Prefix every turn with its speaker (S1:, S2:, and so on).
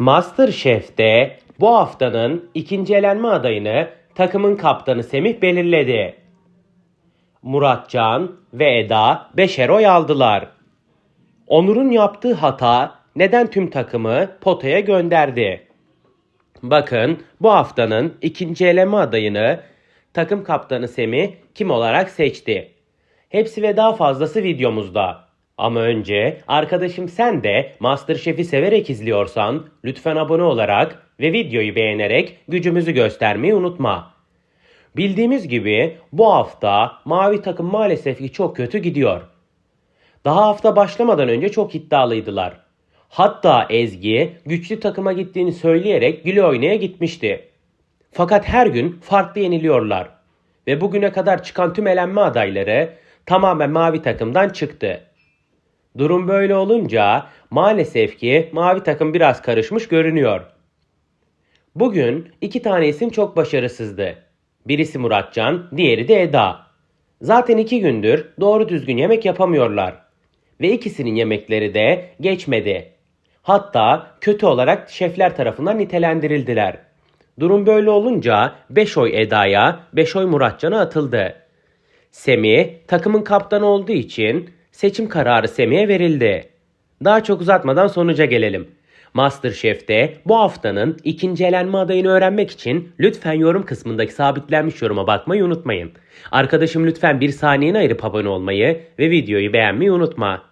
S1: Masterchef'te bu haftanın ikinci elenme adayını takımın kaptanı Semih belirledi. Muratcan ve Eda beşer oy aldılar. Onur'un yaptığı hata neden tüm takımı potaya gönderdi? Bakın bu haftanın ikinci eleme adayını takım kaptanı Semih kim olarak seçti? Hepsi ve daha fazlası videomuzda. Ama önce arkadaşım sen de Masterchef'i severek izliyorsan lütfen abone olarak ve videoyu beğenerek gücümüzü göstermeyi unutma. Bildiğimiz gibi bu hafta mavi takım maalesef ki çok kötü gidiyor. Daha hafta başlamadan önce çok iddialıydılar. Hatta Ezgi güçlü takıma gittiğini söyleyerek güle oynaya gitmişti. Fakat her gün farklı yeniliyorlar. Ve bugüne kadar çıkan tüm elenme adayları tamamen mavi takımdan çıktı. Durum böyle olunca maalesef ki mavi takım biraz karışmış görünüyor. Bugün iki tane isim çok başarısızdı. Birisi Muratcan, diğeri de Eda. Zaten iki gündür doğru düzgün yemek yapamıyorlar. Ve ikisinin yemekleri de geçmedi. Hatta kötü olarak şefler tarafından nitelendirildiler. Durum böyle olunca 5 oy Eda'ya, 5 oy Muratcan'a atıldı. Semih takımın kaptanı olduğu için seçim kararı Semih'e verildi. Daha çok uzatmadan sonuca gelelim. Masterchef'te bu haftanın ikinci elenme adayını öğrenmek için lütfen yorum kısmındaki sabitlenmiş yoruma bakmayı unutmayın. Arkadaşım lütfen bir saniyeni ayırıp abone olmayı ve videoyu beğenmeyi unutma.